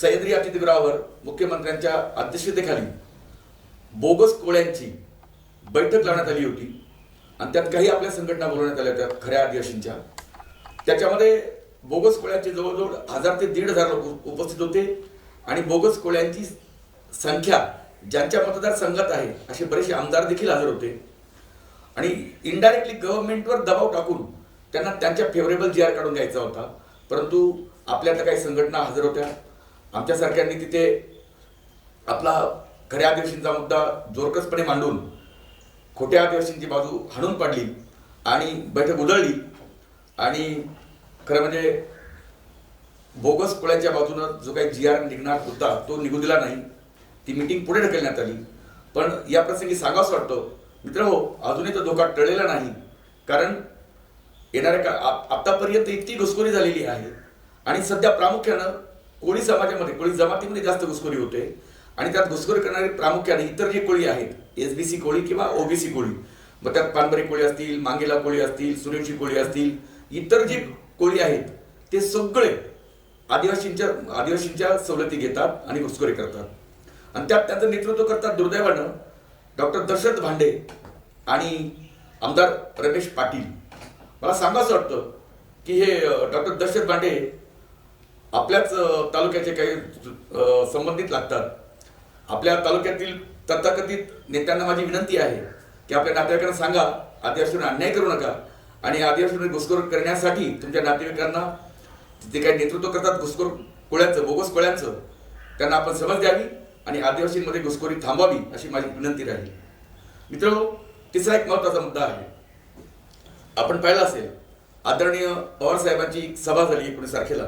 सह्याद्री अतिथिगृहावर मुख्यमंत्र्यांच्या अध्यक्षतेखाली बोगस कोळ्यांची बैठक लावण्यात आली होती. आणि त्यात काही आपल्या संघटना बोलवण्यात आल्या होत्या खऱ्या आदिवासींच्या. त्याच्यामध्ये बोगस कोळ्यांचे जवळजवळ हजार ते दीड हजार लोक उपस्थित होते. आणि बोगस कोळ्यांची संख्या ज्यांच्या मतदारसंघात आहे असे बरेचसे आमदार देखील हजर होते. आणि इनडायरेक्टली गव्हर्नमेंटवर दबाव टाकून त्यांना त्यांच्या फेवरेबल जी आर काढून द्यायचा होता. परंतु आपल्यातल्या काही संघटना हजर होत्या. आमच्यासारख्यांनी तिथे आपला खऱ्या आदिवासींचा मुद्दा जोरकसपणे मांडून खोट्या आदिवासींची बाजू हाणून पाडली आणि बैठक उधळली. आणि खरं म्हणजे बोगस कुळ्याच्या बाजूनं जो काही जी आर निघणार होता तो निघू दिला नाही. ती मिटिंग पुढे ढकलण्यात आली. पण या प्रसंगी सांगावंसं वाटतं मित्र हो अजूनही तो धोका टळलेला नाही. कारण येणाऱ्या का आत्तापर्यंत आतापर्यंत इतकी घुसखोरी झालेली आहे. आणि सध्या प्रामुख्यानं कोळी समाजामध्ये कोळी जमातीमध्ये जास्त घुसखोरी होते. आणि त्यात घुसखोरी करणारे प्रामुख्याने इतर जे कोळी आहेत एस बी सी कोळी किंवा ओबीसी कोळी मग त्यात पानबरी कोळी असतील मांगेला कोळी असतील सुरेशी कोळी असतील इतर जे कोळी आहेत ते सगळे आदिवासींच्या आदिवासींच्या सवलती घेतात आणि घुसखोरी करतात. आणि त्यात त्यांचं नेतृत्व करतात दुर्दैवानं डॉक्टर दशरथ भांडे आणि आमदार रमेश पाटील. मला सांगावंसं वाटतं की हे डॉक्टर दशरथ भांडे आपल्याच तालुक्याचे काही संबंधित लागतात. आपल्या तालुक्यातील तथाकथित नेत्यांना माझी विनंती आहे की आपल्या नातेवाईकांना सांगा आदिवासींना अन्याय करू नका आणि आदिवासींना घुसखोर करण्यासाठी तुमच्या नातेवाईकांना जे काही नेतृत्व करतात घुसखोर कोळ्यांचं बोगस कोळ्यांचं त्यांना आपण समज द्यावी आणि आदिवासींमध्ये घुसखोरी थांबवावी अशी माझी विनंती राहील. मित्र तिसरा एक महत्त्वाचा मुद्दा आहे. आपण पाहिलं असेल आदरणीय पवार साहेबांची सभा झाली एकोणीस तारखेला